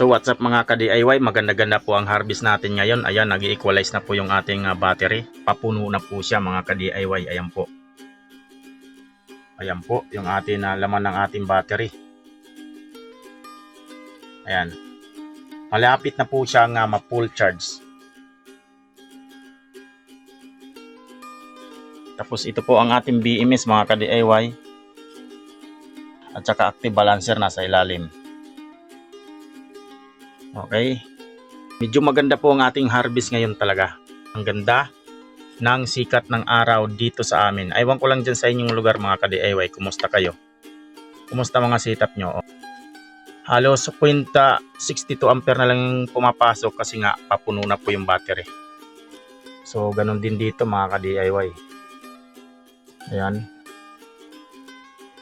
So what's up mga ka-DIY, maganda-ganda po ang harvest natin ngayon. Ayan, nag equalize na po yung ating ah, battery. Papuno na po siya mga ka-DIY. Ayan po. Ayan po, yung ating ah, laman ng ating battery. Ayan. Malapit na po siya nga ma-full charge. Tapos ito po ang ating BMS mga ka-DIY. At saka active balancer nasa ilalim. Okay. Medyo maganda po ang ating harvest ngayon talaga. Ang ganda ng sikat ng araw dito sa amin. Aywan ko lang dyan sa inyong lugar mga ka-DIY. Kumusta kayo? Kumusta mga setup nyo? Halos 0.62 ampere na lang pumapasok kasi nga papuno na po yung battery. So ganun din dito mga ka-DIY. Ayan.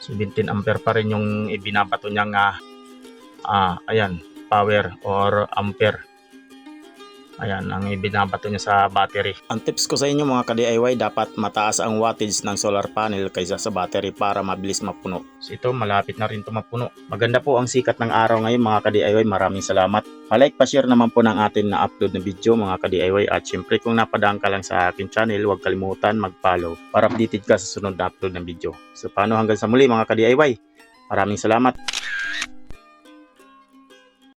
17 ampere pa rin yung ibinabato niyang ah, ah, ayan, power or ampere. Ayan, ang ibinabato niya sa battery. Ang tips ko sa inyo mga ka-DIY, dapat mataas ang wattage ng solar panel kaysa sa battery para mabilis mapuno. So ito, malapit na rin ito mapuno. Maganda po ang sikat ng araw ngayon mga ka-DIY. Maraming salamat. Palike, pa-share naman po ng atin na upload na video mga ka-DIY. At syempre kung napadaan ka lang sa akin channel, huwag kalimutan mag-follow para updated ka sa sunod na upload ng video. So paano hanggang sa muli mga ka-DIY? Maraming salamat.